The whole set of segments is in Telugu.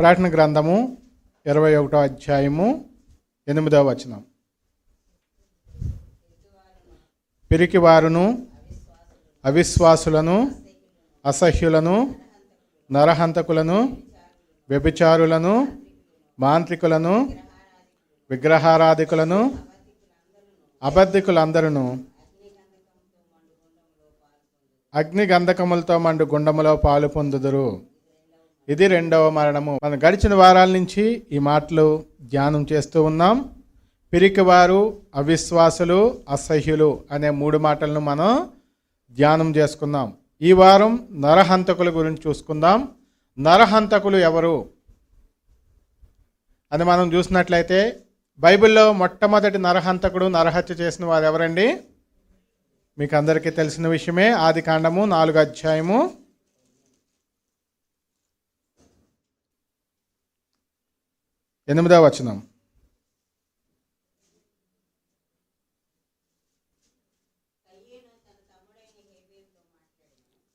ప్రకటన గ్రంథము ఇరవై ఒకటో అధ్యాయము ఎనిమిదవ వచనం. పిరికివారును అవిశ్వాసులను అసహ్యులను నరహంతకులను వ్యభిచారులను మాంత్రికులను విగ్రహారాధికులను అబద్ధికులందరూ అగ్నిగంధకములతో మండు గుండములో పాలు పొందుదురు. ఇది రెండవ మరణము. మనం గడిచిన వారాల నుంచి ఈ మాటలు ధ్యానం చేస్తూ ఉన్నాం. పిరికివారు అవిశ్వాసులు అసహ్యులు అనే మూడు మాటలను మనం ధ్యానం చేసుకుందాం. ఈ వారం నరహంతకుల గురించి చూసుకుందాం. నరహంతకులు ఎవరు? అని మనం చూసినట్లయితే బైబిల్లో మొట్టమొదటి నరహంతకుడు నరహత్య చేసిన వారు ఎవరండి? మీకు అందరికీ తెలిసిన విషయమే. ఆది కాండము నాలుగు అధ్యాయము. ఎనిమిదవ వచనం.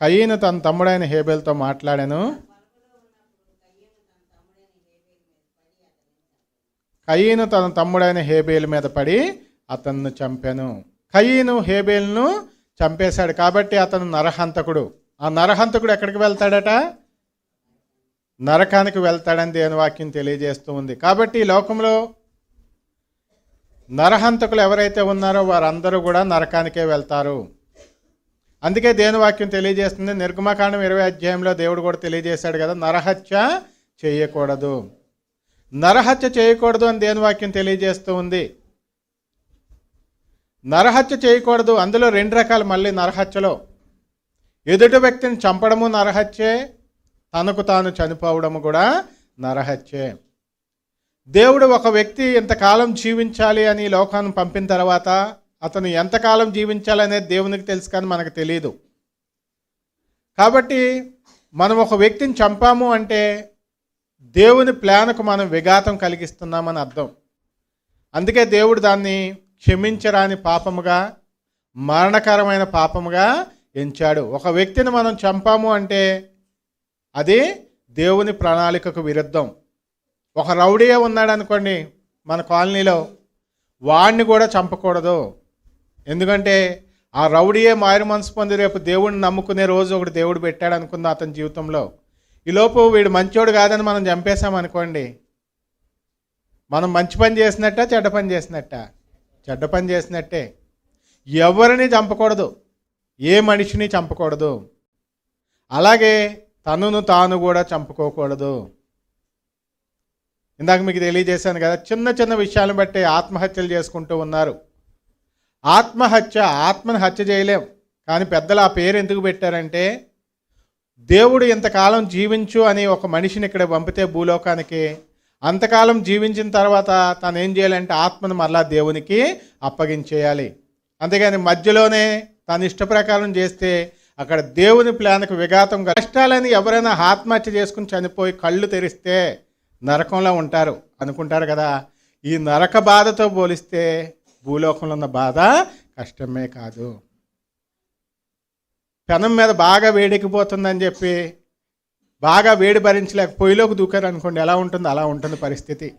కయ్యను తన తమ్ముడైన హేబేల్తో మాట్లాడాను. కయ్యను తన తమ్ముడైన హేబేల్ మీద పడి అతన్ని చంపాను. కయ్యను హేబేల్ను చంపేశాడు కాబట్టి అతను నరహంతకుడు. ఆ నరహంతకుడు ఎక్కడికి వెళ్తాడట? నరకానికి వెళ్తాడని దేని వాక్యం తెలియజేస్తూ ఉంది. కాబట్టి ఈ లోకంలో నరహంతకులు ఎవరైతే ఉన్నారో వారందరూ కూడా నరకానికే వెళ్తారు. అందుకే దేని వాక్యం తెలియజేస్తుంది. నిర్గమకాండం ఇరవై అధ్యాయంలో దేవుడు కూడా తెలియజేశాడు కదా నరహత్య చేయకూడదు. నరహత్య చేయకూడదు అని దేని వాక్యం తెలియజేస్తూ ఉంది. నరహత్య చేయకూడదు. అందులో రెండు రకాలు మళ్ళీ నరహత్యలో. ఎదుటి వ్యక్తిని చంపడము నరహత్యే తనకు తాను చనిపోవడము కూడా నరహత్యే. దేవుడు ఒక వ్యక్తి ఎంతకాలం జీవించాలి అని ఈ లోకాన్ని పంపిన తర్వాత అతను ఎంతకాలం జీవించాలనేది దేవునికి తెలుసు కానీ మనకు తెలియదు కాబట్టి మనం ఒక వ్యక్తిని చంపాము అంటే దేవుని ప్లాన్కు మనం విఘాతం కలిగిస్తున్నామని అర్థం. అందుకే దేవుడు దాన్ని క్షమించరాని పాపముగా మరణకరమైన పాపముగా ఎంచాడు. ఒక వ్యక్తిని మనం చంపాము అంటే అది దేవుని ప్రణాళికకు విరుద్ధం. ఒక రౌడీయే ఉన్నాడు అనుకోండి మన కాలనీలో వాడిని కూడా చంపకూడదు. ఎందుకంటే ఆ రౌడీయే మారు మనసు పొంది రేపు దేవుడిని నమ్ముకునే రోజు ఒకటి దేవుడు పెట్టాడు అనుకుందాం అతని జీవితంలో. ఈలోపు వీడు మంచోడు కాదని మనం చంపేశాం అనుకోండి. మనం మంచి పని చేసినట్ట చెడ్డ పని చేసినట్ట? చెడ్డ పని చేసినట్టే. ఎవరిని చంపకూడదు. ఏ మనిషిని చంపకూడదు. అలాగే తనను తాను కూడా చంపుకోకూడదు. ఇందాక మీకు తెలియజేశాను కదా చిన్న చిన్న విషయాలను బట్టి ఆత్మహత్యలు చేసుకుంటూ ఉన్నారు. ఆత్మహత్య ఆత్మను హత్య చేయలేం. కానీ పెద్దలు ఆ పేరు ఎందుకు పెట్టారంటే దేవుడు ఇంతకాలం జీవించు అని ఒక మనిషిని ఇక్కడ పంపితే భూలోకానికి అంతకాలం జీవించిన తర్వాత తను ఏం చేయాలంటే ఆత్మను మరలా దేవునికి అప్పగించేయాలి. అంతేగాని మధ్యలోనే తన ఇష్ట ప్రకారం చేస్తే అక్కడ దేవుని ప్లాన్కు విఘాతం కష్టాలని ఎవరైనా ఆత్మహత్య చేసుకుని చనిపోయి కళ్ళు తెరిస్తే నరకంలో ఉంటారు. అనుకుంటారు కదా? ఈ నరక బాధతో పోలిస్తే భూలోకంలో ఉన్న బాధ కష్టమే కాదు. పెనం మీద బాగా వేడెక్కిపోతుందని చెప్పి బాగా వేడి భరించలేక పొయ్యిలోకి దూకారు అనుకోండి ఎలా ఉంటుంది? అలా ఉంటుంది పరిస్థితి.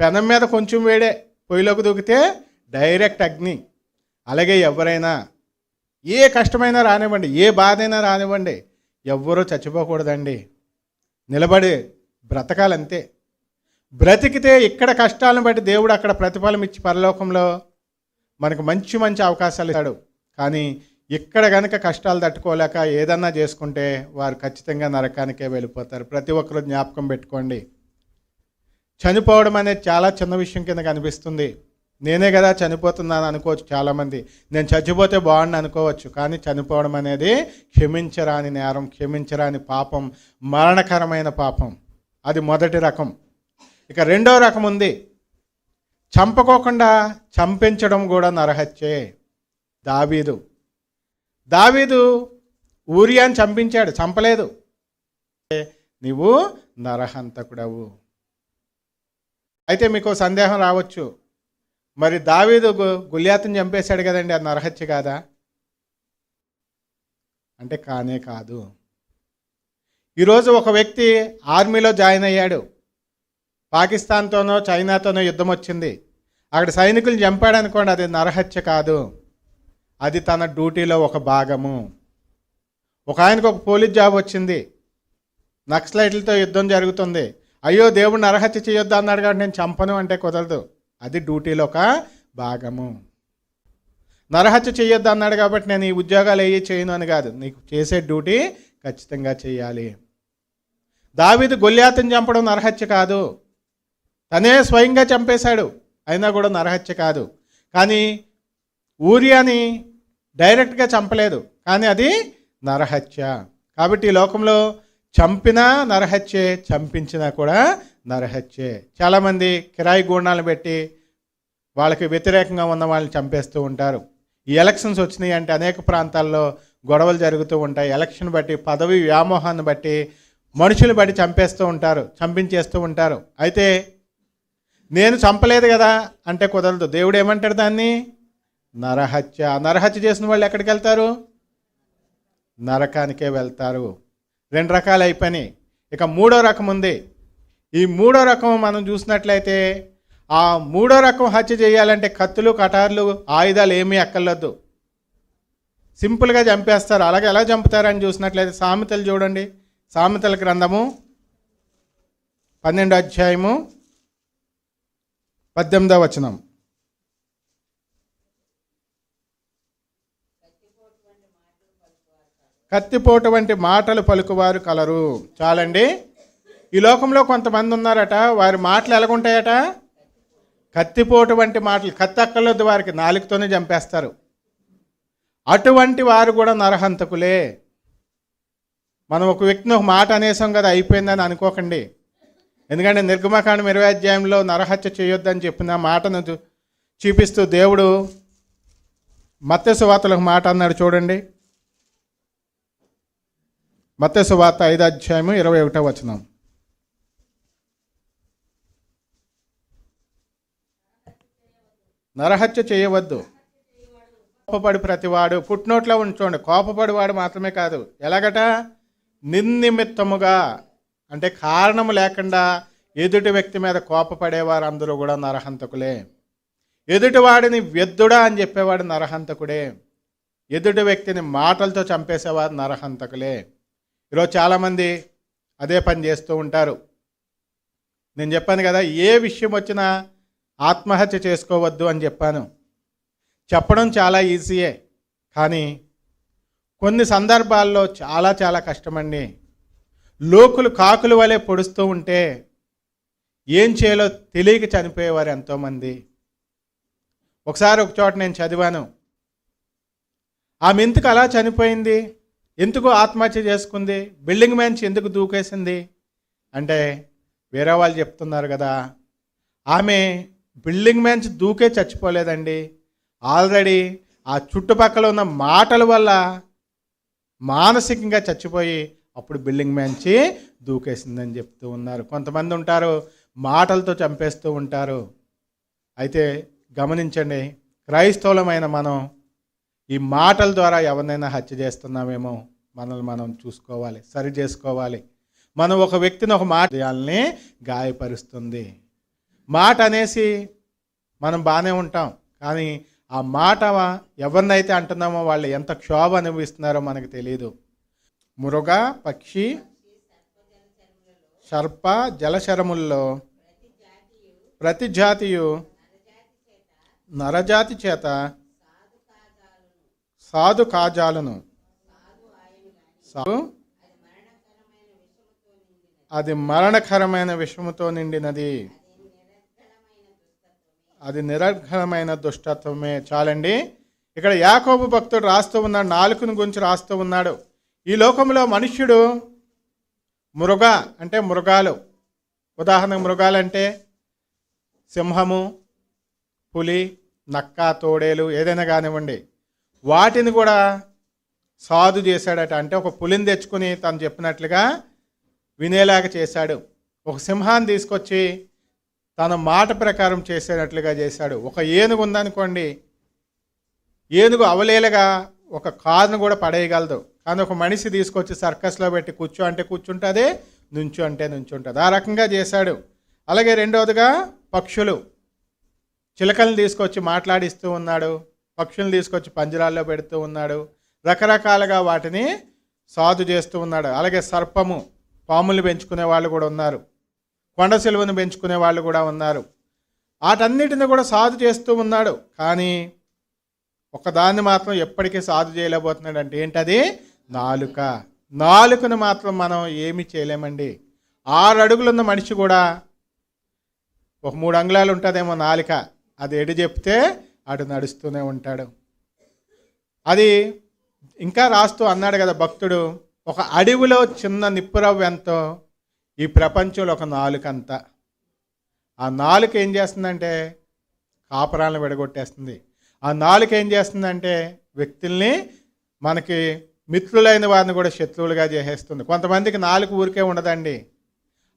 పెనం మీద కొంచెం వేడే పొయ్యిలోకి దూకితే డైరెక్ట్ అగ్ని. అలాగే ఎవరైనా ఏ కష్టమైనా రానివ్వండి ఏ బాధైనా రానివ్వండి ఎవ్వరూ చచ్చిపోకూడదండి. నిలబడి బ్రతకాలంతే. బ్రతికితే ఇక్కడ కష్టాలను బట్టి దేవుడు అక్కడ ప్రతిఫలం ఇచ్చి పరలోకంలో మనకు మంచి మంచి అవకాశాలు ఇస్తాడు. కానీ ఇక్కడ కనుక కష్టాలు తట్టుకోలేక ఏదన్నా చేసుకుంటే వారు ఖచ్చితంగా నరకానికే వెళ్ళిపోతారు. ప్రతి ఒక్కరూ జ్ఞాపకం పెట్టుకోండి. చనిపోవడం అనేది చాలా చిన్న విషయం కింద కనిపిస్తుంది. నేనే కదా చనిపోతున్నాను అనుకోవచ్చు చాలామంది. నేను చచ్చిపోతే బాగుండు అనుకోవచ్చు కానీ చనిపోవడం అనేది క్షమించరాని నేరం క్షమించరాని పాపం మరణకరమైన పాపం. అది మొదటి రకం. ఇక రెండో రకం ఉంది. చంపకోకుండా చంపించడం కూడా నరహత్యే. దావీదు. దావీదు ఊరియాని చంపించాడు చంపలేదు. నీవు నరహంతకుడవు. అయితే మీకు సందేహం రావచ్చు. మరి దావీదు గు- గుళ్యాతుని చంపేశాడు కదండి అది నరహత్య కాదా? అంటే కానే కాదు. ఈరోజు ఒక వ్యక్తి ఆర్మీలో జాయిన్ అయ్యాడు. పాకిస్తాన్తోనో చైనాతోనో యుద్ధం వచ్చింది. అక్కడ సైనికులు చంపాడు అనుకోండి అది నరహత్య కాదు. అది తన డ్యూటీలో ఒక భాగము. ఒక ఆయనకు ఒక పోలీస్ జాబ్ వచ్చింది. నక్సలైట్లతో యుద్ధం జరుగుతుంది. అయ్యో దేవుడు నరహత్య చేయొద్దు అన్నాడు కాబట్టి నేను చంపను అంటే కుదరదు. అది డ్యూటీలో ఒక భాగము. నరహత్య చేయొద్దు అన్నాడు కాబట్టి నేను ఈ ఉద్యోగాలు ఏ చేయను అని కాదు. నీకు చేసే డ్యూటీ ఖచ్చితంగా చేయాలి. దావీదు గొల్యాతని చంపడం నరహత్య కాదు. తనే స్వయంగా చంపేశాడు. అయినా కూడా నరహత్య కాదు. కానీ ఊరియాని డైరెక్ట్గా చంపలేదు. కానీ అది నరహత్య. కాబట్టి ఈ లోకంలో చంపినా నరహత్యే చంపించినా కూడా నరహత్యే. చాలామంది కిరాయి గూండాలను పెట్టి వాళ్ళకి వ్యతిరేకంగా ఉన్న వాళ్ళని చంపేస్తూ ఉంటారు. ఈ ఎలక్షన్స్ వచ్చినాయి అంటే అనేక ప్రాంతాల్లో గొడవలు జరుగుతూ ఉంటాయి. ఎలక్షన్ బట్టి పదవి వ్యామోహాన్ని బట్టి మనుషులు బట్టి చంపేస్తూ ఉంటారు చంపించేస్తూ ఉంటారు. అయితే నేను చంపలేదు కదా అంటే కుదరదు. దేవుడు ఏమంటాడు దాన్ని? నరహత్య. నరహత్య చేసిన వాళ్ళు ఎక్కడికి వెళ్తారు? నరకానికే వెళ్తారు. రెండు రకాలు అయిపోయినాయి ఇక మూడో రకం ఉంది. ఈ మూడో రకం మనం చూసినట్లయితే ఆ మూడో రకం హత్య చేయాలంటే కత్తులు కటార్లు ఆయుధాలు ఏమీ ఎక్కర్లొద్దు సింపుల్గా చంపేస్తారు. అలాగే ఎలా చంపుతారని చూసినట్లయితే సామెతలు చూడండి. సామెతల గ్రంథము పన్నెండు అధ్యాయము పద్దెనిమిదో వచనం. కత్తిపోటు వంటి మాటలు పలుకువారు కలరు. చాలండి. ఈ లోకంలో కొంతమంది ఉన్నారట వారి మాటలు ఎలాగుంటాయట? కత్తిపోటు వంటి మాటలు కత్తి అక్కర్లొద్దు వారికి నాలుగుతోనే చంపేస్తారు. అటువంటి వారు కూడా నరహంతకులే. మనం ఒక వ్యక్తిని ఒక మాట అనేసాం కదా అయిపోయిందని అనుకోకండి. ఎందుకంటే నిర్గమకాండం ఇరవై అధ్యాయంలో నరహత్య చేయొద్దని చెప్పిన మాటను చూ- చూపిస్తూ దేవుడు మత్స్యవార్తలకు మాట అన్నాడు చూడండి. మత్స్యవార్త ఐదు అధ్యాయము ఇరవై ఒకటో వచనం. నరహత్య చేయవద్దు. కోపపడి ప్రతివాడు పుట్టినోట్లో ఉంచోండి. కోపపడివాడు మాత్రమే కాదు. ఎలాగట? నిర్నిమిత్తముగా. అంటే కారణము లేకుండా ఎదుటి వ్యక్తి మీద కోపపడేవారు అందరూ కూడా నరహంతకులే. ఎదుటివాడిని వ్యద్దుడా అని చెప్పేవాడు నరహంతకుడే. ఎదుటి వ్యక్తిని మాటలతో చంపేసేవారు నరహంతకులే. ఈరోజు చాలామంది అదే పని చేస్తూ ఉంటారు. నేను చెప్పాను కదా ఏ విషయం వచ్చినా ఆత్మహత్య చేసుకోవద్దు అని చెప్పాను. చెప్పడం చాలా ఈజీయే కానీ కొన్ని సందర్భాల్లో చాలా చాలా కష్టమండి. లోకులు కాకులు వలె పొడుస్తూ ఉంటే ఏం చేయాలో తెలియక చనిపోయేవారు ఎంతోమంది. ఒకసారి ఒక చోట నేను చదివాను. ఆమె ఎందుకు అలా చనిపోయింది? ఎందుకు ఆత్మహత్య చేసుకుంది? బిల్డింగ్ మ్యాన్స్ ఎందుకు దూకేసింది? అంటే వేరే వాళ్ళు చెప్తున్నారు కదా ఆమె బిల్డింగ్ మ్యాన్స్ దూకే చచ్చిపోలేదండి. ఆల్రెడీ ఆ చుట్టుపక్కల ఉన్న మాటల వల్ల మానసికంగా చచ్చిపోయి అప్పుడు బిల్డింగ్ మ్యాన్చి దూకేసిందని చెప్తూ ఉన్నారు. కొంతమంది ఉంటారు మాటలతో చంపేస్తూ ఉంటారు. అయితే గమనించండి క్రైస్తవులమైన మనం ఈ మాటల ద్వారా ఎవరినైనా హత్య చేస్తున్నామేమో మనల్ని మనం చూసుకోవాలి సరి చేసుకోవాలి. మనం ఒక వ్యక్తిని ఒక మాట చేయాలని గాయపరుస్తుంది. మాట అనేసి మనం బాగానే ఉంటాం. కానీ ఆ మాట ఎవరినైతే అంటున్నామో వాళ్ళు ఎంత క్షోభ అనుభవిస్తున్నారో మనకు తెలియదు మురుగ పక్షి సర్ప జలశరముల్లో ప్రతి జాతియు నరజాతి చేత సాధు కాజాలను. సాధు అది మరణకరమైన విషముతో నిండినది. అది నిరర్ఘలమైన దుష్టత్వమే. చాలండి. ఇక్కడ యాకోబు భక్తుడు రాస్తూ ఉన్నాడు నాలుకను గురించి రాస్తూ ఉన్నాడు. ఈ లోకంలో మనుష్యుడు మృగ అంటే మృగాలు. ఉదాహరణ మృగాలంటే సింహము పులి నక్క తోడేలు ఏదైనా కానివ్వండి. వాటిని కూడా సాధు చేశాడట. అంటే ఒక పులిని తెచ్చుకుని తను చెప్పినట్లుగా వినేలాగా చేశాడు. ఒక సింహాన్ని తీసుకొచ్చి తన మాట ప్రకారం చేసేటట్లుగా చేశాడు. ఒక ఏనుగు ఉందనుకోండి ఏనుగు అవలేలగా ఒక కారును కూడా పడేయగలదు. కానీ ఒక మనిషి తీసుకొచ్చి సర్కస్లో పెట్టి కూర్చో అంటే కూర్చుంటుంది నుంచు అంటే నుంచుంటుంది. ఆ రకంగా చేశాడు. అలాగే రెండవదిగా పక్షులు. చిలకలను తీసుకొచ్చి మాట్లాడిస్తూ ఉన్నాడు. పక్షులను తీసుకొచ్చి పంజరాల్లో పెడుతూ ఉన్నాడు. రకరకాలుగా వాటిని సాధు చేస్తూ ఉన్నాడు. అలాగే సర్పము పాములు పెంచుకునే వాళ్ళు కూడా ఉన్నారు. కొండ సిలువను పెంచుకునే వాళ్ళు కూడా ఉన్నారు. వాటన్నిటిని కూడా సాధు చేస్తూ ఉన్నాడు. కానీ ఒకదాన్ని మాత్రం ఎప్పటికీ సాధు చేయలేకపోతున్నాడు అంటే ఏంటది? నాలుక. నాలుకను మాత్రం మనం ఏమి చేయలేమండి. ఆరు అడుగులున్న మనిషి కూడా ఒక మూడు అంగుళాలు ఉంటుందేమో నాలుక. అది ఎటు చెప్తే అటు నడుస్తూనే ఉంటాడు. అది ఇంకా రాస్తూ అన్నాడు కదా భక్తుడు ఒక అడవిలో చిన్న నిప్పురవ్వంతో ఈ ప్రపంచంలో ఒక నాలుక ఆ నాలుక ఏం చేస్తుందంటే కాపరాలను విడగొట్టేస్తుంది. ఆ నాలుక ఏం చేస్తుందంటే వ్యక్తుల్ని మనకి మిత్రులైన వారిని కూడా శత్రువులుగా చేసేస్తుంది. కొంతమందికి నాలుగు ఊరికే ఉండదండి.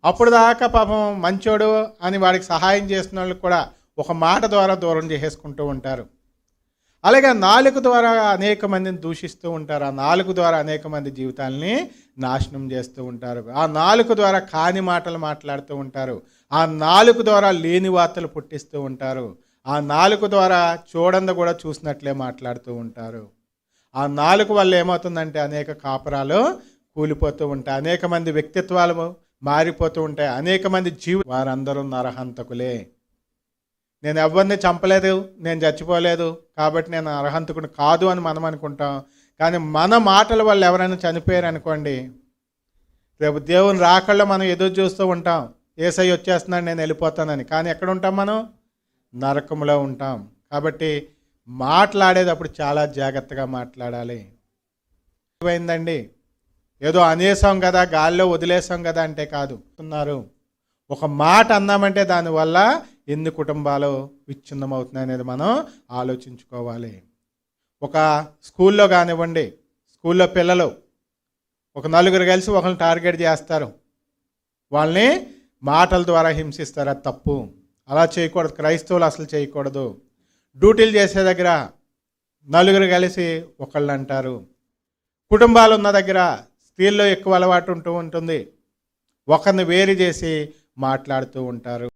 అప్పుడు దాకా పాపం మంచోడు అని వాడికి సహాయం చేసిన వాళ్ళకి కూడా ఒక మాట ద్వారా దూరం చేసేసుకుంటూ ఉంటారు. అలాగే ఆ నాలుగు ద్వారా అనేక మందిని దూషిస్తూ ఉంటారు. ఆ నాలుగు ద్వారా అనేక మంది జీవితాలని నాశనం చేస్తూ ఉంటారు. ఆ నాలుగు ద్వారా కాని మాటలు మాట్లాడుతూ ఉంటారు. ఆ నాలుగు ద్వారా లేని వార్తలు పుట్టిస్తూ ఉంటారు. ఆ నాలుగు ద్వారా చూడంద కూడా చూసినట్లే మాట్లాడుతూ ఉంటారు. ఆ నాలుగు వల్ల ఏమవుతుందంటే అనేక కాపురాలు కూలిపోతూ ఉంటాయి. అనేక మంది వ్యక్తిత్వాలు మారిపోతూ ఉంటాయి. అనేక మంది జీవి వారందరూ నరహంతకులే. నేను ఎవరిని చంపలేదు నేను చచ్చిపోలేదు కాబట్టి నేను అర్హంతకుడు కాదు అని మనం అనుకుంటాం. కానీ మన మాటల వల్ల ఎవరైనా చనిపోయారు అనుకోండి రేపు దేవుని రాకల్లో మనం ఎదురు చూస్తూ ఉంటాం. ఏసై వచ్చేస్తున్నాడు నేను వెళ్ళిపోతానని. కానీ ఎక్కడ ఉంటాం మనం? నరకంలో ఉంటాం. కాబట్టి మాట్లాడేటప్పుడు చాలా జాగ్రత్తగా మాట్లాడాలి. ఏమైందండి? ఏదో అనేసాం కదా గాల్లో వదిలేసాం కదా అంటే కాదు. ఉన్నారు. ఒక మాట అన్నామంటే దానివల్ల ఎన్ని కుటుంబాలు విచ్ఛిన్నమవుతున్నాయి అనేది మనం ఆలోచించుకోవాలి. ఒక స్కూల్లో కానివ్వండి స్కూల్లో పిల్లలు ఒక నలుగురు కలిసి ఒకరిని టార్గెట్ చేస్తారు. వాళ్ళని మాటల ద్వారా హింసిస్తారు అది తప్పు. అలా చేయకూడదు క్రైస్తవులు అసలు చేయకూడదు. డ్యూటీలు చేసే దగ్గర నలుగురు కలిసి ఒకళ్ళు అంటారు. కుటుంబాలు ఉన్న దగ్గర స్త్రీల్లో ఎక్కువ అలవాటు ఉంటూ ఉంటుంది. ఒకరిని వేరు చేసి మాట్లాడుతూ ఉంటారు.